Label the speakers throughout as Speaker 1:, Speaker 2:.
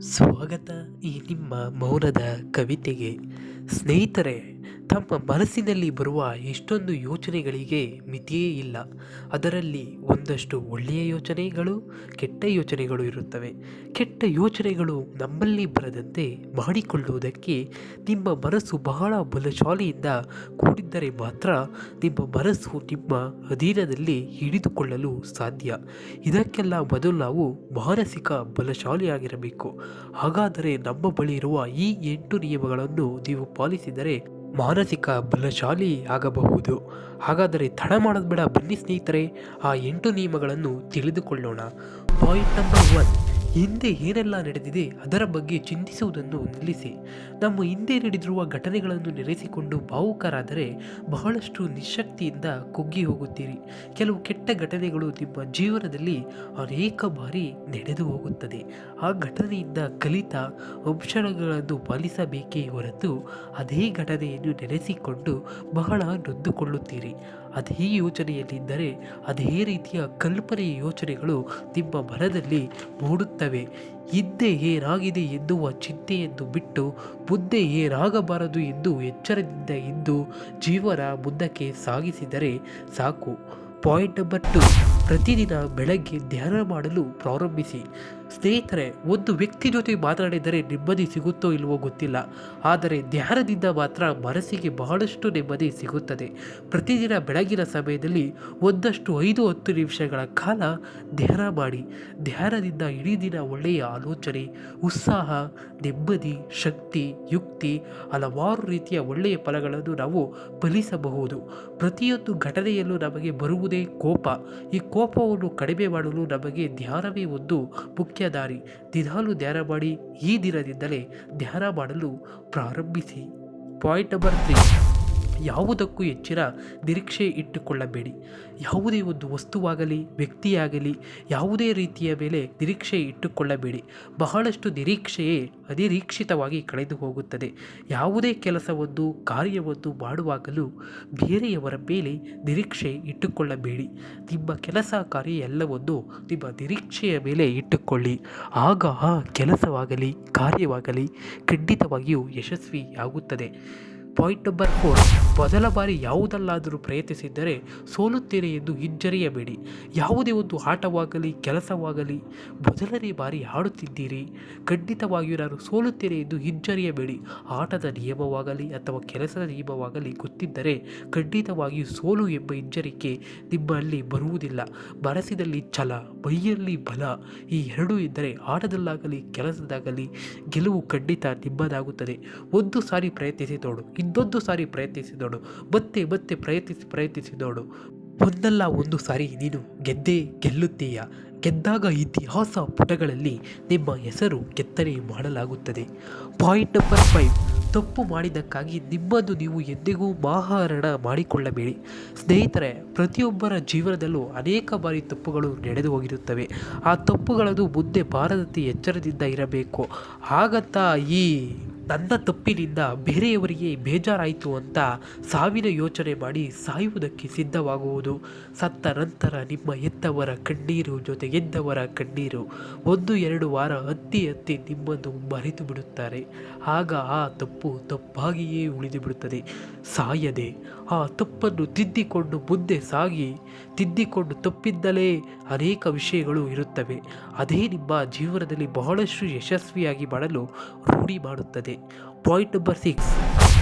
Speaker 1: ಸ್ವಾಗತ ಈ ನಿಮ್ಮ ಮೌನದ ಕವಿತೆಗೆ. ಸ್ನೇಹಿತರೆ, ತಮ್ಮ ಮನಸ್ಸಿನಲ್ಲಿ ಬರುವ ಎಷ್ಟೊಂದು ಯೋಚನೆಗಳಿಗೆ ಮಿತಿಯೇ ಇಲ್ಲ. ಅದರಲ್ಲಿ ಒಂದಷ್ಟು ಒಳ್ಳೆಯ ಯೋಚನೆಗಳು, ಕೆಟ್ಟ ಯೋಚನೆಗಳು ಇರುತ್ತವೆ. ಕೆಟ್ಟ ಯೋಚನೆಗಳು ನಮ್ಮಲ್ಲಿ ಬರದಂತೆ ಮಾಡಿಕೊಳ್ಳುವುದಕ್ಕೆ ನಿಮ್ಮ ಮನಸ್ಸು ಬಹಳ ಬಲಶಾಲಿಯಿಂದ ಕೂಡಿದ್ದರೆ ಮಾತ್ರ ನಿಮ್ಮ ಮನಸ್ಸು ನಿಮ್ಮ ಅಧೀನದಲ್ಲಿ ಹಿಡಿದುಕೊಳ್ಳಲು ಸಾಧ್ಯ. ಇದಕ್ಕೆಲ್ಲ ಮೊದಲು ನಾವು ಮಾನಸಿಕ ಬಲಶಾಲಿಯಾಗಿರಬೇಕು. ಹಾಗಾದರೆ ನಮ್ಮ ಬಳಿ ಇರುವ ಈ ಎಂಟು ನಿಯಮಗಳನ್ನು ನೀವು ಪಾಲಿಸಿದರೆ ಮಾನಸಿಕ ಬಲಶಾಲಿ ಆಗಬಹುದು. ಹಾಗಾದರೆ ತಡ ಮಾಡೋದು ಬೇಡ ಬನ್ನಿ ಸ್ನೇಹಿತರೆ. ಆ ಎಂಟು ನಿಯಮಗಳನ್ನು ತಿಳಿದುಕೊಳ್ಳೋಣ. ಪಾಯಿಂಟ್ ನಂಬರ್ ಒನ್ ಹಿಂದೆ ಏನೆಲ್ಲ ನಡೆದಿದೆ ಅದರ ಬಗ್ಗೆ ಚಿಂತಿಸುವುದನ್ನು ನಿಲ್ಲಿಸಿ. ನಮ್ಮ ಹಿಂದೆ ನಡೆದಿರುವ ಘಟನೆಗಳನ್ನು ನೆನೆಸಿಕೊಂಡು ಭಾವುಕರಾದರೆ ಬಹಳಷ್ಟು ನಿಶಕ್ತಿಯಿಂದ ಕುಗ್ಗಿ ಹೋಗುತ್ತೀರಿ. ಕೆಲವು ಕೆಟ್ಟ ಘಟನೆಗಳು ನಿಮ್ಮ ಜೀವನದಲ್ಲಿ ಅನೇಕ ಬಾರಿ ನಡೆದು ಹೋಗುತ್ತದೆ. ಆ ಘಟನೆಯಿಂದ ಕಲಿತ ಅಂಶಗಳನ್ನು ಪಾಲಿಸಬೇಕೇ ಹೊರತು ಅದೇ ಘಟನೆಯನ್ನು ನೆನೆಸಿಕೊಂಡು ಬಹಳ ನೊಂದುಕೊಳ್ಳುತ್ತೀರಿ. ಅದೇ ಯೋಚನೆಯಲ್ಲಿದ್ದರೆ ಅದೇ ರೀತಿಯ ಕಲ್ಪನೆಯ ಯೋಚನೆಗಳು ನಿಮ್ಮ ಮನದಲ್ಲಿ ಮೂಡುತ್ತವೆ. ಹಿಂದೆ ಏನಾಗಿದೆ ಎನ್ನುವ ಚಿಂತೆಯನ್ನು ಬಿಟ್ಟು ಮುಂದೆ ಏನಾಗಬಾರದು ಎಂದು ಎಚ್ಚರದಿಂದ ಇದ್ದು ಜೀವನ ಮುಂದಕ್ಕೆ ಸಾಗಿಸಿದರೆ ಸಾಕು. Point number two. ಪ್ರತಿದಿನ ಬೆಳಗ್ಗೆ ಧ್ಯಾನ ಮಾಡಲು ಪ್ರಾರಂಭಿಸಿ. ಸ್ನೇಹಿತರೆ, ಒಂದು ವ್ಯಕ್ತಿ ಜೊತೆ ಮಾತನಾಡಿದರೆ ನೆಮ್ಮದಿ ಸಿಗುತ್ತೋ ಇಲ್ವೋ ಗೊತ್ತಿಲ್ಲ. ಆದರೆ ಧ್ಯಾನದಿಂದ ಮಾತ್ರ ಮನಸ್ಸಿಗೆ ಬಹಳಷ್ಟು ನೆಮ್ಮದಿ ಸಿಗುತ್ತದೆ. ಪ್ರತಿದಿನ ಬೆಳಗಿನ ಸಮಯದಲ್ಲಿ ಒಂದಷ್ಟು ಐದು ಹತ್ತು ನಿಮಿಷಗಳ ಕಾಲ ಧ್ಯಾನ ಮಾಡಿ. ಧ್ಯಾನದಿಂದ ಇಡೀ ದಿನ ಒಳ್ಳೆಯ ಆಲೋಚನೆ, ಉತ್ಸಾಹ, ನೆಮ್ಮದಿ, ಶಕ್ತಿ, ಯುಕ್ತಿ, ಹಲವಾರು ರೀತಿಯ ಒಳ್ಳೆಯ ಫಲಗಳನ್ನು ನಾವು ಫಲಿಸಬಹುದು. ಪ್ರತಿಯೊಂದು ಘಟನೆಯಲ್ಲೂ ನಮಗೆ ಬರುವುದೇ ಕೋಪ. ಈ ಕೋಪವನ್ನು ಕಡಿಮೆ ಮಾಡಲು ನಮಗೆ ಧ್ಯಾನವೇ ಒಂದು ಮುಖ್ಯ ದಾರಿ. ದಿನಾಲು ಧ್ಯಾನ ಮಾಡಿ ಈ ದಿನದಿಂದಲೇ ಧ್ಯಾನ ಮಾಡಲು ಪ್ರಾರಂಭಿಸಿ. ಪಾಯಿಂಟ್ ನಂಬರ್ ತ್ರೀ ಯಾವುದಕ್ಕೂ ಹೆಚ್ಚಿನ ನಿರೀಕ್ಷೆ ಇಟ್ಟುಕೊಳ್ಳಬೇಡಿ. ಯಾವುದೇ ಒಂದು ವಸ್ತುವಾಗಲಿ, ವ್ಯಕ್ತಿಯಾಗಲಿ, ಯಾವುದೇ ರೀತಿಯ ಮೇಲೆ ನಿರೀಕ್ಷೆ ಇಟ್ಟುಕೊಳ್ಳಬೇಡಿ. ಬಹಳಷ್ಟು ನಿರೀಕ್ಷೆಯೇ ಅನಿರೀಕ್ಷಿತವಾಗಿ ಕಳೆದು ಹೋಗುತ್ತದೆ. ಯಾವುದೇ ಕೆಲಸವೊಂದು ಕಾರ್ಯವನ್ನು ಮಾಡುವಾಗಲೂ ಬೇರೆಯವರ ಮೇಲೆ ನಿರೀಕ್ಷೆ ಇಟ್ಟುಕೊಳ್ಳಬೇಡಿ. ನಿಮ್ಮ ಕೆಲಸ ಕಾರ್ಯ ಎಲ್ಲವೊಂದು ನಿಮ್ಮ ನಿರೀಕ್ಷೆಯ ಮೇಲೆ ಇಟ್ಟುಕೊಳ್ಳಿ. ಆಗ ಆ ಕೆಲಸವಾಗಲಿ, ಕಾರ್ಯವಾಗಲಿ ಖಂಡಿತವಾಗಿಯೂ ಯಶಸ್ವಿಯಾಗುತ್ತದೆ. ಪಾಯಿಂಟ್ ನಂಬರ್ ಫೋರ್ ಮೊದಲ ಬಾರಿ ಯಾವುದಲ್ಲಾದರೂ ಪ್ರಯತ್ನಿಸಿದ್ದರೆ ಸೋಲುತ್ತೇನೆ ಎಂದು ಹಿಂಜರಿಯಬೇಡಿ. ಯಾವುದೇ ಒಂದು ಆಟವಾಗಲಿ, ಕೆಲಸವಾಗಲಿ, ಮೊದಲನೇ ಬಾರಿ ಆಡುತ್ತಿದ್ದೀರಿ. ಖಂಡಿತವಾಗಿಯೂ ನಾನು ಸೋಲುತ್ತೇನೆ ಎಂದು ಹಿಂಜರಿಯಬೇಡಿ. ಆಟದ ನಿಯಮವಾಗಲಿ ಅಥವಾ ಕೆಲಸದ ನಿಯಮವಾಗಲಿ ಗೊತ್ತಿದ್ದರೆ ಖಂಡಿತವಾಗಿಯೂ ಸೋಲು ಎಂಬ ಹಿಂಜರಿಕೆ ನಿಮ್ಮಲ್ಲಿ ಬರುವುದಿಲ್ಲ. ಮನಸ್ಸಿನಲ್ಲಿ ಛಲ, ಮೈಯಲ್ಲಿ ಬಲ ಈ ಎರಡೂ ಇದ್ದರೆ ಆಟದಲ್ಲಾಗಲಿ ಕೆಲಸದಾಗಲಿ ಗೆಲುವು ಖಂಡಿತ ನಿಮ್ಮದಾಗುತ್ತದೆ. ಒಂದು ಸಾರಿ ಪ್ರಯತ್ನಿಸಿ ನೋಡು. ಇನ್ನೊಂದು ಸಾರಿ ಪ್ರಯತ್ನಿಸಿದೋಡು ಮತ್ತೆ ಮತ್ತೆ ಪ್ರಯತ್ನಿಸಿ ಪ್ರಯತ್ನಿಸಿದೋಡು ಒಂದಲ್ಲ ಒಂದು ಸಾರಿ ನೀನು ಗೆದ್ದೇ ಗೆಲ್ಲುತ್ತೀಯ. ಗೆದ್ದಾಗ ಇತಿಹಾಸ ಪುಟಗಳಲ್ಲಿ ನಿಮ್ಮ ಹೆಸರು ಕೆತ್ತನೆ ಮಾಡಲಾಗುತ್ತದೆ. ಪಾಯಿಂಟ್ ನಂಬರ್ ಫೈವ್ ತಪ್ಪು ಮಾಡಿದ್ದಕ್ಕಾಗಿ ನಿಮ್ಮನ್ನು ನೀವು ಎಂದಿಗೂ ಮಾಹಾರಣ ಮಾಡಿಕೊಳ್ಳಬೇಡಿ. ಸ್ನೇಹಿತರೆ, ಪ್ರತಿಯೊಬ್ಬರ ಜೀವನದಲ್ಲೂ ಅನೇಕ ಬಾರಿ ತಪ್ಪುಗಳು ನಡೆದು ಹೋಗಿರುತ್ತವೆ. ಆ ತಪ್ಪುಗಳನ್ನು ಮುಂದೆ ಬಾರದಂತೆ ಎಚ್ಚರದಿಂದ ಇರಬೇಕು. ಹಾಗಂತ ಈ ನನ್ನ ತಪ್ಪಿನಿಂದ ಬೇರೆಯವರಿಗೆ ಬೇಜಾರಾಯಿತು ಅಂತ ಸಾವಿನ ಯೋಚನೆ ಮಾಡಿ ಸಾಯುವುದಕ್ಕೆ ಸಿದ್ಧವಾಗುವುದು. ಸತ್ತ ನಂತರ ನಿಮ್ಮ ಎತ್ತವರ ಕಣ್ಣೀರು ಜೊತೆ ಎದ್ದವರ ಕಣ್ಣೀರು ಒಂದು ಎರಡು ವಾರ ಹತ್ತಿ ಹತ್ತಿ ನಿಮ್ಮನ್ನು ಮರೆತು ಬಿಡುತ್ತಾರೆ. ಆಗ ಆ ತಪ್ಪು ತಪ್ಪಾಗಿಯೇ ಉಳಿದು ಬಿಡುತ್ತದೆ. ಸಾಯದೆ ಆ ತಪ್ಪನ್ನು ತಿದ್ದಿಕೊಂಡು ಮುಂದೆ ಸಾಗಿ, ತಿದ್ದಿಕೊಂಡು ತಪ್ಪಿದ್ದಲೇ ಅನೇಕ ವಿಷಯಗಳು ಇರುತ್ತವೆ. ಅದೇ ನಿಮ್ಮ ಜೀವನದಲ್ಲಿ ಬಹಳಷ್ಟು ಯಶಸ್ವಿಯಾಗಿ ಮಾಡಲು ರೂಢಿ ಮಾಡುತ್ತದೆ. Point number six.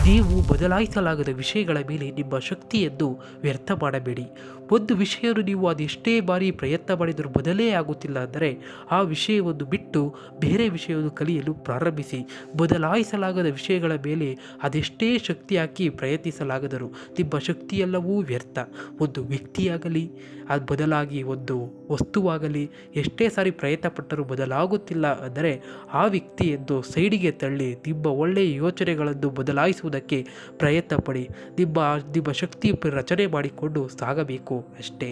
Speaker 1: ನೀವು ಬದಲಾಯಿಸಲಾಗದ ವಿಷಯಗಳ ಮೇಲೆ ನಿಮ್ಮ ಶಕ್ತಿಯನ್ನು ವ್ಯರ್ಥ ಮಾಡಬೇಡಿ. ಒಂದು ವಿಷಯವನ್ನು ನೀವು ಅದೆಷ್ಟೇ ಬಾರಿ ಪ್ರಯತ್ನ ಮಾಡಿದರೂ ಬದಲೇ ಆಗುತ್ತಿಲ್ಲ ಅಂದರೆ ಆ ವಿಷಯವನ್ನು ಬಿಟ್ಟು ಬೇರೆ ವಿಷಯವನ್ನು ಕಲಿಯಲು ಪ್ರಾರಂಭಿಸಿ. ಬದಲಾಯಿಸಲಾಗದ ವಿಷಯಗಳ ಮೇಲೆ ಅದೆಷ್ಟೇ ಶಕ್ತಿ ಹಾಕಿ ಪ್ರಯತ್ನಿಸಲಾಗದರು ನಿಮ್ಮ ಶಕ್ತಿಯೆಲ್ಲವೂ ವ್ಯರ್ಥ. ಒಂದು ವ್ಯಕ್ತಿಯಾಗಲಿ, ಅದು ಬದಲಾಗಿ ಒಂದು ವಸ್ತುವಾಗಲಿ, ಎಷ್ಟೇ ಸಾರಿ ಪ್ರಯತ್ನ ಪಟ್ಟರೂ ಬದಲಾಗುತ್ತಿಲ್ಲ ಅಂದರೆ ಆ ವ್ಯಕ್ತಿಯನ್ನು ಸೈಡಿಗೆ ತಳ್ಳಿ ನಿಮ್ಮ ಒಳ್ಳೆಯ ಯೋಚನೆಗಳನ್ನು ಬದಲಾಯಿಸುವುದಕ್ಕೆ ಪ್ರಯತ್ನ ಪಡಿ. ನಿಮ್ಮ ನಿಮ್ಮ ಶಕ್ತಿ ರಚನೆ ಮಾಡಿಕೊಂಡು ಸಾಗಬೇಕು. ಅಷ್ಟೇ.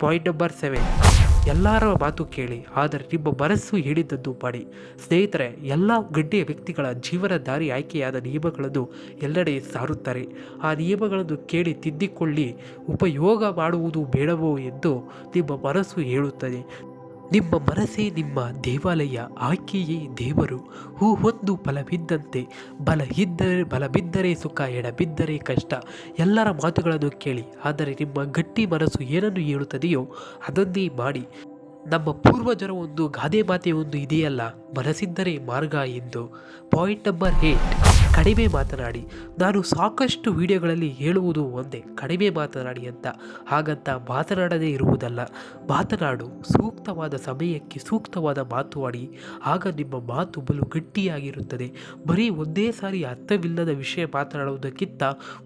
Speaker 1: ಪಾಯಿಂಟ್ ನಂಬರ್ ಸೆವೆನ್ ಎಲ್ಲರ ಮಾತು ಕೇಳಿ, ಆದರೆ ನಿಮ್ಮ ಮನಸ್ಸು ಹೇಳಿದ್ದದ್ದು ಮಾಡಿ. ಸ್ನೇಹಿತರೆ, ಎಲ್ಲ ಗಡ್ಡೆಯ ವ್ಯಕ್ತಿಗಳ ಜೀವನ ದಾರಿ ಆಯ್ಕೆಯಾದ ನಿಯಮಗಳನ್ನು ಎಲ್ಲೆಡೆ ಸಾರುತ್ತಾರೆ. ಆ ನಿಯಮಗಳನ್ನು ಕೇಳಿ ತಿದ್ದಿಕೊಳ್ಳಿ, ಉಪಯೋಗ ಮಾಡುವುದು ಬೇಡವೋ ಎಂದು ನಿಮ್ಮ ಮನಸ್ಸು ಹೇಳುತ್ತದೆ. ನಿಮ್ಮ ಮನಸ್ಸೇ ನಿಮ್ಮ ದೇವಾಲಯ ಆಕೆಯೇ ದೇವರು. ಹೂ ಹೊಂದು ಫಲ ಬಿದ್ದಂತೆ ಬಲ ಇದ್ದರೆ ಬಲ ಬಿದ್ದರೆ ಸುಖ, ಎಡಬಿದ್ದರೆ ಕಷ್ಟ. ಎಲ್ಲರ ಮಾತುಗಳನ್ನು ಕೇಳಿ, ಆದರೆ ನಿಮ್ಮ ಗಟ್ಟಿ ಮನಸ್ಸು ಏನನ್ನು ಹೇಳುತ್ತದೆಯೋ ಅದನ್ನೇ ಮಾಡಿ. ನಮ್ಮ ಪೂರ್ವಜರ ಒಂದು ಗಾದೆ ಮಾತೆ ಒಂದು ಇದೆಯಲ್ಲ, ಮನಸ್ಸಿದ್ದರೆ ಮಾರ್ಗ ಎಂದು. Point number eight. ಕಡಿಮೆ ಮಾತನಾಡಿ, ನಾನು ಸಾಕಷ್ಟು ವಿಡಿಯೋಗಳಲ್ಲಿ ಹೇಳುವುದು ಒಂದೇ, ಕಡಿಮೆ ಮಾತನಾಡಿ ಅಂತ. ಹಾಗಂತ ಮಾತನಾಡದೇ ಇರುವುದಲ್ಲ. ಮಾತನಾಡು, ಸೂಕ್ತವಾದ ಸಮಯಕ್ಕೆ ಸೂಕ್ತವಾದ ಮಾತು ಆಡಿ, ಆಗ ನಿಮ್ಮ ಮಾತು ಬಲು ಗಟ್ಟಿಯಾಗಿರುತ್ತದೆ. ಬರೀ ಒಂದೇ ಸಾರಿ ಅರ್ಥವಿಲ್ಲದ ವಿಷಯ ಮಾತನಾಡುವುದಕ್ಕಿಂತ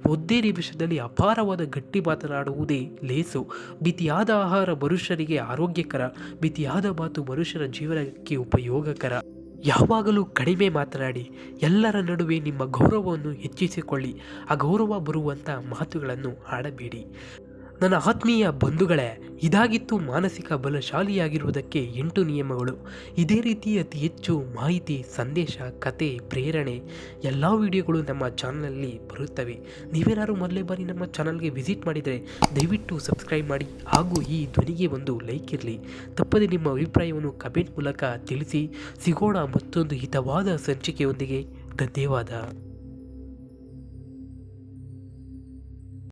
Speaker 1: ಒಂದೇ ನಿಮಿಷದಲ್ಲಿ ಅಪಾರವಾದ ಗಟ್ಟಿ ಮಾತನಾಡುವುದೇ ಲೇಸು. ಮಿತಿಯಾದ ಆಹಾರ ಮನುಷ್ಯನಿಗೆ ಆರೋಗ್ಯಕರ, ಮಿತಿಯಾದ ಮಾತು ಮನುಷ್ಯನ ಜೀವನಕ್ಕೆ ಉಪಯೋಗಕರ. ಯಾವಾಗಲೂ ಕಡಿಮೆ ಮಾತನಾಡಿ ಎಲ್ಲರ ನಡುವೆ ನಿಮ್ಮ ಗೌರವವನ್ನು ಹೆಚ್ಚಿಸಿಕೊಳ್ಳಿ. ಆ ಗೌರವ ಬರುವಂಥ ಮಾತುಗಳನ್ನು ಆಡಬೇಡಿ. ನನ್ನ ಆತ್ಮೀಯ ಬಂಧುಗಳೇ, ಇದಾಗಿತ್ತು ಮಾನಸಿಕ ಬಲಶಾಲಿಯಾಗಿರುವುದಕ್ಕೆ ಎಂಟು ನಿಯಮಗಳು. ಇದೇ ರೀತಿ ಅತಿ ಹೆಚ್ಚು ಮಾಹಿತಿ, ಸಂದೇಶ, ಕತೆ, ಪ್ರೇರಣೆ ಎಲ್ಲ ವಿಡಿಯೋಗಳು ನಮ್ಮ ಚಾನಲಲ್ಲಿ ಬರುತ್ತವೆ. ನೀವೇನಾದ್ರು ಮೊದಲೇ ಬಾರಿ ನಮ್ಮ ಚಾನಲ್ಗೆ ವಿಸಿಟ್ ಮಾಡಿದರೆ ದಯವಿಟ್ಟು ಸಬ್ಸ್ಕ್ರೈಬ್ ಮಾಡಿ ಹಾಗೂ ಈ ಧ್ವನಿಗೆ ಒಂದು ಲೈಕ್ ಇರಲಿ. ತಪ್ಪದೆ ನಿಮ್ಮ ಅಭಿಪ್ರಾಯವನ್ನು ಕಮೆಂಟ್ ಮೂಲಕ ತಿಳಿಸಿ. ಸಿಗೋಣ ಮತ್ತೊಂದು ಹಿತವಾದ ಸಂಚಿಕೆಯೊಂದಿಗೆ. ಧನ್ಯವಾದ.